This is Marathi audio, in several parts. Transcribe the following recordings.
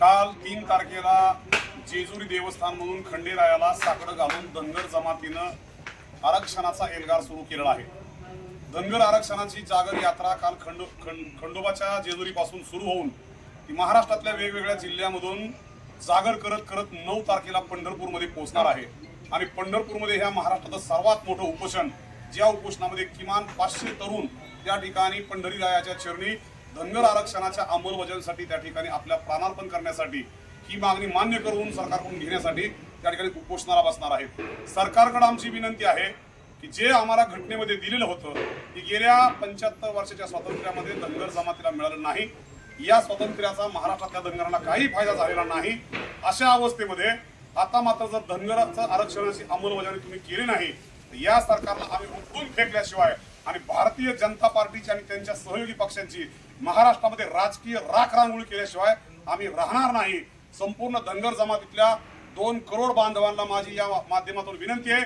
काल तीन तारखेला जेजुरी देवस्थान म्हणून खंडेरायाला साकडं घालून धनगर जमातीनं आरक्षणाचा एल्गार सुरू केलेला आहे. धनगर आरक्षणाची जागर यात्रा काल खंडो खंड खंडोबाच्या जेजुरीपासून सुरू होऊन ती महाराष्ट्रातल्या वेगवेगळ्या जिल्ह्यामधून जागर करत करत नऊ तारखेला पंढरपूरमध्ये पोहोचणार आहे. आणि पंढरपूरमध्ये ह्या महाराष्ट्राचं सर्वात मोठं उपोषण ज्या उपोषणामध्ये किमान पाचशे तरुण त्या ठिकाणी पंढरीरायाच्या चरणी धनगर आरक्षणाच्या अंमलबजावणीसाठी त्या ठिकाणी आपल्या प्राणार्पण करण्यासाठी ही मागणी मान्य करून सरकारकडून घेण्यासाठी त्या ठिकाणी उपोषणाला बसणार आहेत. सरकारकडे आमची विनंती आहे की जे आम्हाला घटनेमध्ये दिलेलं होतं की गेल्या पंच्याहत्तर वर्षाच्या स्वातंत्र्यामध्ये धनगर जमातीला मिळालं नाही. या स्वातंत्र्याचा महाराष्ट्रातल्या धनगरांना काही फायदा झालेला नाही. अशा अवस्थेमध्ये आता मात्र जर धनगराचं आरक्षणाची अंमलबजावणी तुम्ही केली नाही तर या सरकारला आम्ही उठून फेकल्याशिवाय आणि भारतीय जनता पार्टीची आणि त्यांच्या सहयोगी पक्षांची महाराष्ट्रामध्ये राजकीय राख रांगोळी केल्याशिवाय आम्ही राहणार नाही. संपूर्ण धनगर जमातीतल्या दोन करोड बांधवांना माझी या माध्यमातून विनंती आहे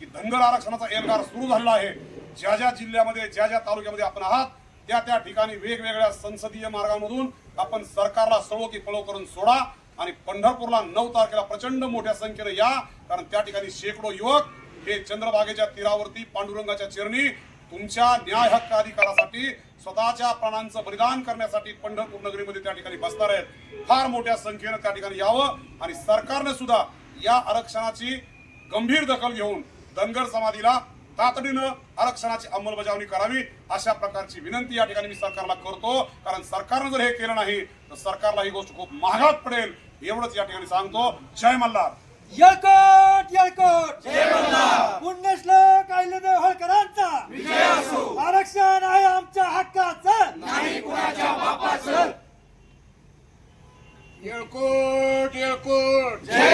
की धनगर आरक्षणाचा एल्गार सुरू झालेला आहे. ज्या ज्या जिल्ह्यामध्ये ज्या ज्या तालुक्यामध्ये आपण आहात त्या त्या ठिकाणी वेगवेगळ्या संसदीय मार्गामधून आपण सरकारला सळो की पळो करून सोडा आणि पंढरपूरला नऊ तारखेला प्रचंड मोठ्या संख्येने या कारण त्या ठिकाणी शेकडो युवक हे चंद्रभागेच्या तीरावरती पांडुरंगाच्या चिरणी तुमच्या न्याय हक्क अधिकारासाठी स्वतःच्या प्राणांचं बलिदान करण्यासाठी पंढरपूर नगरीमध्ये त्या ठिकाणी बसणार आहेत. फार मोठ्या संख्येनं त्या ठिकाणी यावं आणि सरकारने सुद्धा या आरक्षणाची गंभीर दखल घेऊन धनगर समाधीला तातडीनं आरक्षणाची अंमलबजावणी करावी अशा प्रकारची विनंती या ठिकाणी मी सरकारला करतो. कारण सरकारनं जर हे केलं नाही तर सरकारला ही गोष्ट खूप महागात पडेल. एवढंच या ठिकाणी सांगतो. जय मल्हार. Yerkurt, Yerkurt. Yeah.